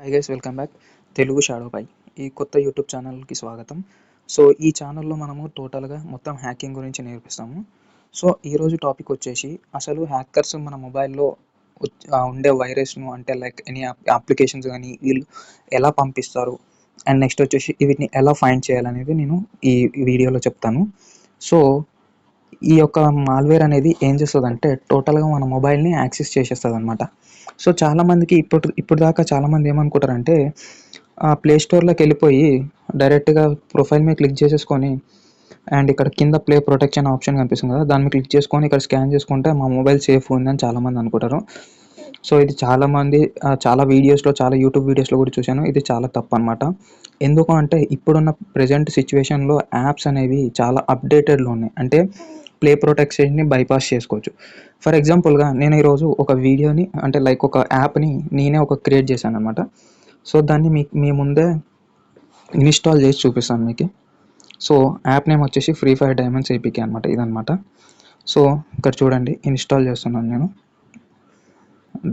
Hi guys welcome back Telugu Shadow పై ఈ కొత్త YouTube ఛానల్కి స్వాగతం. సో ఈ ఛానల్లో మనము టోటల్గా మొత్తం హ్యాకింగ్ గురించి నేర్పిస్తాము. సో ఈరోజు టాపిక్ వచ్చేసి అసలు హ్యాకర్స్ మన మొబైల్లో ఉండే వైరస్ను అంటే లైక్ ఎనీ అప్లికేషన్స్ కానీ వీళ్ళు ఎలా పంపిస్తారు? అండ్ నెక్స్ట్ వచ్చేసి వీటిని ఎలా ఫైండ్ చేయాలనేది నేను ఈ వీడియోలో చెప్తాను. సో ఈ యొక్క మాల్వేర్ అనేది ఏం చేస్తుందంటే టోటల్గా మన మొబైల్ని యాక్సెస్ చేసేస్తుంది అనమాట సో చాలామందికి ఇప్పుడు ఇప్పుడు దాకా చాలామంది ఏమనుకుంటారంటే ప్లే స్టోర్లోకి వెళ్ళిపోయి డైరెక్ట్గా ప్రొఫైల్ మీద క్లిక్ చేసేసుకొని అండ్ ఇక్కడ కింద ప్లే ప్రొటెక్షన్ ఆప్షన్ కనిపిస్తుంది కదా దాన్ని క్లిక్ చేసుకొని ఇక్కడ స్కాన్ చేసుకుంటే మా మొబైల్ సేఫ్ ఉందని చాలామంది అనుకుంటారు. సో ఇది చాలామంది చాలా వీడియోస్లో చాలా యూట్యూబ్ వీడియోస్లో కూడా చూశాను. ఇది చాలా తప్పు అనమాట ఎందుకు అంటే ఇప్పుడున్న ప్రజెంట్ సిచ్యువేషన్లో యాప్స్ అనేవి చాలా అప్డేటెడ్లో ఉన్నాయి. అంటే ప్లే ప్రొటెక్షన్ని బైపాస్ చేసుకోవచ్చు. ఫర్ ఎగ్జాంపుల్గా నేను ఈరోజు ఒక వీడియోని అంటే లైక్ ఒక యాప్ని నేనే ఒక క్రియేట్ చేశాను అనమాట సో దాన్ని మీ మీ ముందే ఇన్స్టాల్ చేసి చూపిస్తాను మీకు. సో యాప్ నేమ్ వచ్చేసి ఫ్రీ ఫైర్ డైమండ్స్ ఏపీకే అనమాట ఇదనమాట సో ఇక్కడ చూడండి ఇన్స్టాల్ చేస్తున్నాను నేను.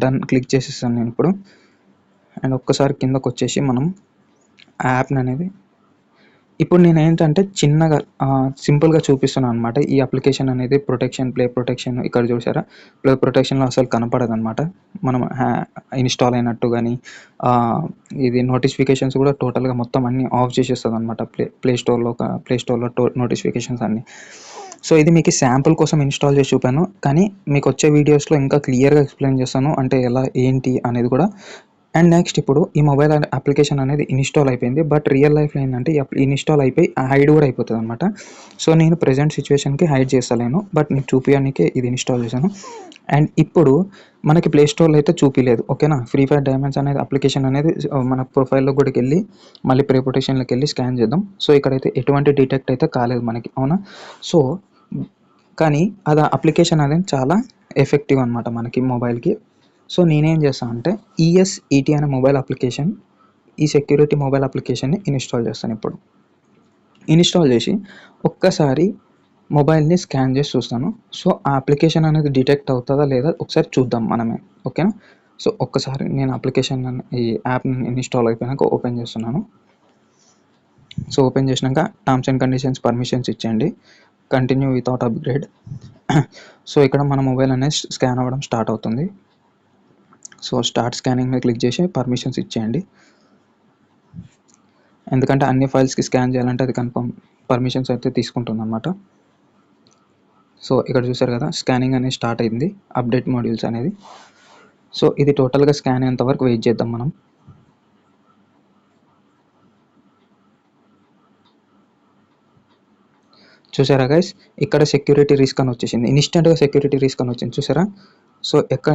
డన్ క్లిక్ చేసేసాను నేను ఇప్పుడు. అండ్ ఒక్కసారి కిందకు వచ్చేసి మనం ఆ యాప్ని అనేది ఇప్పుడు నేను ఏంటంటే చిన్నగా సింపుల్గా చూపిస్తున్నాను అనమాట ఈ అప్లికేషన్ అనేది ప్రొటెక్షన్ ప్లే ప్రొటెక్షన్ ఇక్కడ చూసారా? ప్లే ప్రొటెక్షన్లో అసలు కనపడదు అనమాట మనం ఇన్స్టాల్ అయినట్టు కానీ ఇది నోటిఫికేషన్స్ కూడా టోటల్గా మొత్తం అన్ని ఆఫ్ చేసేస్తుంది అనమాట ప్లే ప్లే స్టోర్లో ప్లే స్టోర్లో నోటిఫికేషన్స్ అన్నీ. సో ఇది మీకు శాంపుల్ కోసం ఇన్స్టాల్ చేసి చూపాను. కానీ మీకు వచ్చే వీడియోస్లో ఇంకా క్లియర్గా ఎక్స్ప్లెయిన్ చేస్తాను. అంటే ఎలా ఏంటి అనేది కూడా అండ్ నెక్స్ట్ ఇప్పుడు ఈ మొబైల్ అప్లికేషన్ అనేది ఇన్స్టాల్ అయిపోయింది. బట్ రియల్ లైఫ్లో ఏంటంటే ఇన్స్టాల్ అయిపోయి హైడ్ కూడా అయిపోతుంది అనమాట సో నేను ప్రజెంట్ సిచ్యువేషన్కి హైడ్ చేస్తలేను. బట్ నేను చూపించడానికే ఇది ఇన్స్టాల్ చేశాను. అండ్ ఇప్పుడు మనకి ప్లే స్టోర్లో అయితే చూపించలేదు ఓకేనా ఫ్రీ ఫైర్ డైమండ్స్ అనేది అప్లికేషన్ అనేది మన ప్రొఫైల్లో కూడా వెళ్ళి మళ్ళీ ప్రిపోటేషన్లోకి వెళ్ళి స్కాన్ చేద్దాం. సో ఇక్కడైతే ఎటువంటి డిటెక్ట్ అయితే కాలేదు మనకి. అవునా? సో కానీ అది అప్లికేషన్ అనేది చాలా ఎఫెక్టివ్ అనమాట మనకి మొబైల్కి సో నేనేం చేస్తాను అంటే ఈఎస్ఈటీ అనే మొబైల్ అప్లికేషన్ ఈ సెక్యూరిటీ మొబైల్ అప్లికేషన్ని ఇన్స్టాల్ చేస్తాను ఇప్పుడు. ఇన్స్టాల్ చేసి ఒక్కసారి మొబైల్ని స్కాన్ చేసి చూస్తాను. సో ఆ అప్లికేషన్ అనేది డిటెక్ట్ అవుతుందా లేదా ఒకసారి చూద్దాం మనమే. ఓకేనా సో ఒక్కసారి నేను అప్లికేషన్ ఈ యాప్ ఇన్స్టాల్ అయిపోయాక ఓపెన్ చేస్తున్నాను. సో ఓపెన్ చేసినాక టర్మ్స్ అండ్ కండిషన్స్ పర్మిషన్స్ ఇచ్చేయండి. కంటిన్యూ వితౌట్ అప్గ్రేడ్ సో ఇక్కడ మన మొబైల్ అనేది స్కాన్ అవ్వడం స్టార్ట్ అవుతుంది. సో స్టార్ట్ స్కానింగ్ మీద క్లిక్ చేసి పర్మిషన్స్ ఇచ్చేయండి. ఎందుకంటే అన్ని ఫైల్స్కి స్కాన్ చేయాలంటే అది కన్ఫర్మ్ పర్మిషన్స్ అయితే తీసుకుంటుంది అనమాట సో ఇక్కడ చూసారు కదా స్కానింగ్ అనేది స్టార్ట్ అయింది అప్డేట్ మాడ్యూల్స్ అనేది. సో ఇది టోటల్గా స్కాన్ అయ్యేంత వరకు వెయిట్ చేద్దాం మనం. చూసారా గైస్ ఇక్కడ సెక్యూరిటీ రిస్క్ అని వచ్చేసింది. ఇన్స్టెంట్గా సెక్యూరిటీ రిస్క్ అని వచ్చింది చూసారా? సో ఎక్కడ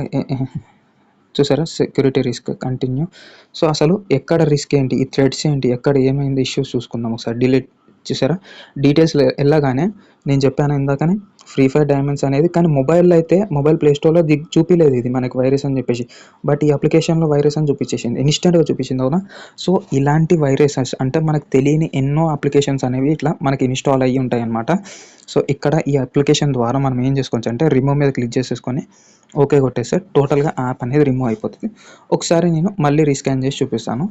చూసారా? సెక్యూరిటీ రిస్క్ కంటిన్యూ సో అసలు ఎక్కడ రిస్క్ ఏంటి? ఈ థ్రెడ్స్ ఏంటి? ఎక్కడ ఏమైంది? ఇష్యూస్ చూసుకుందాం ఒకసారి. డిలీట్ చూసారా? డీటెయిల్స్ వెళ్ళగానే నేను చెప్పాను ఇందాకనే ఫ్రీ ఫైర్ డైమండ్స్ అనేది కానీ మొబైల్లో అయితే మొబైల్ ప్లే స్టోర్లో దిగ్ చూపించలేదు ఇది మనకి వైరస్ అని చెప్పేసి. బట్ ఈ అప్లికేషన్లో వైరస్ అని చూపించేసింది. ఇన్స్టెంట్గా చూపించింది అవునా? సో ఇలాంటి వైరసెస్ అంటే మనకు తెలియని ఎన్నో అప్లికేషన్స్ అనేవి ఇట్లా మనకి ఇన్స్టాల్ అయ్యి ఉంటాయి అన్నమాట సో ఇక్కడ ఈ అప్లికేషన్ ద్వారా మనం ఏం చేసుకోవచ్చు అంటే రిమూవ్ మీద క్లిక్ చేసేసుకొని ఓకే కొట్టేస్తే టోటల్గా యాప్ అనేది రిమూవ్ అయిపోతుంది. ఒకసారి నేను మళ్ళీ రీస్కాన్ చేసి చూపిస్తాను.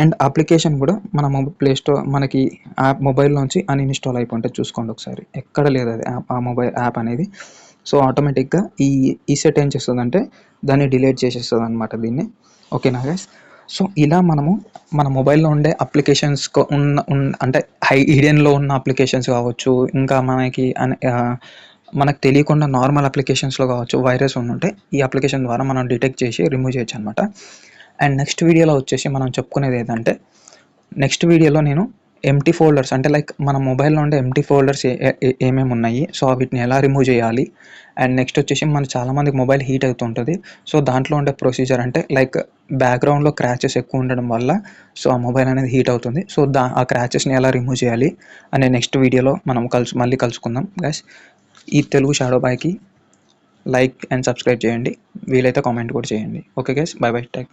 అండ్ అప్లికేషన్ కూడా మన మొబైల్ ప్లే స్టోర్ మనకి యాప్ మొబైల్లోంచి అన్ఇన్స్టాల్ అయిపోతే చూసుకోండి ఒకసారి. ఎక్కడ లేదు అది యాప్ ఆ మొబైల్ యాప్ అనేది. సో ఆటోమేటిక్గా ఈ ఈ సెట్ ఏం చేస్తుందంటే దాన్ని డిలీట్ చేసేస్తుంది అనమాట దీన్ని ఓకేనా గైస్ సో ఇలా మనము మన మొబైల్లో ఉండే అప్లికేషన్స్ ఉన్న అంటే హై హిడెన్లో ఉన్న అప్లికేషన్స్ కావచ్చు ఇంకా మనకి మనకు తెలియకుండా నార్మల్ అప్లికేషన్స్లో కావచ్చు వైరస్ ఉంటే ఈ అప్లికేషన్ ద్వారా మనం డిటెక్ట్ చేసి రిమూవ్ చేయొచ్చు అనమాట అండ్ నెక్స్ట్ వీడియోలో వచ్చేసి మనం చెప్పుకునేది ఏంటంటే నెక్స్ట్ వీడియోలో నేను ఎంటీ ఫోల్డర్స్ అంటే లైక్ మన మొబైల్లో ఉండే ఎంటీ ఫోల్డర్స్ ఏమేమి ఉన్నాయి సో వీటిని ఎలా రిమూవ్ చేయాలి? అండ్ నెక్స్ట్ వచ్చేసి మన చాలామందికి మొబైల్ హీట్ అవుతుంటుంది సో దాంట్లో ఉండే ప్రొసీజర్ అంటే లైక్ బ్యాక్గ్రౌండ్లో క్రాచెస్ ఎక్కువ ఉండడం వల్ల సో ఆ మొబైల్ అనేది హీట్ అవుతుంది. సో దా ఆ క్రాచెస్ని ఎలా రిమూవ్ చేయాలి అనే నెక్స్ట్ వీడియోలో మనం కలుసు మళ్ళీ కలుసుకుందాం గైస్ ఈ తెలుగు షాడో బాయ్కి లైక్ అండ్ సబ్స్క్రైబ్ చేయండి. వీలైతే కామెంట్ కూడా చేయండి. Okay guys bye bye tech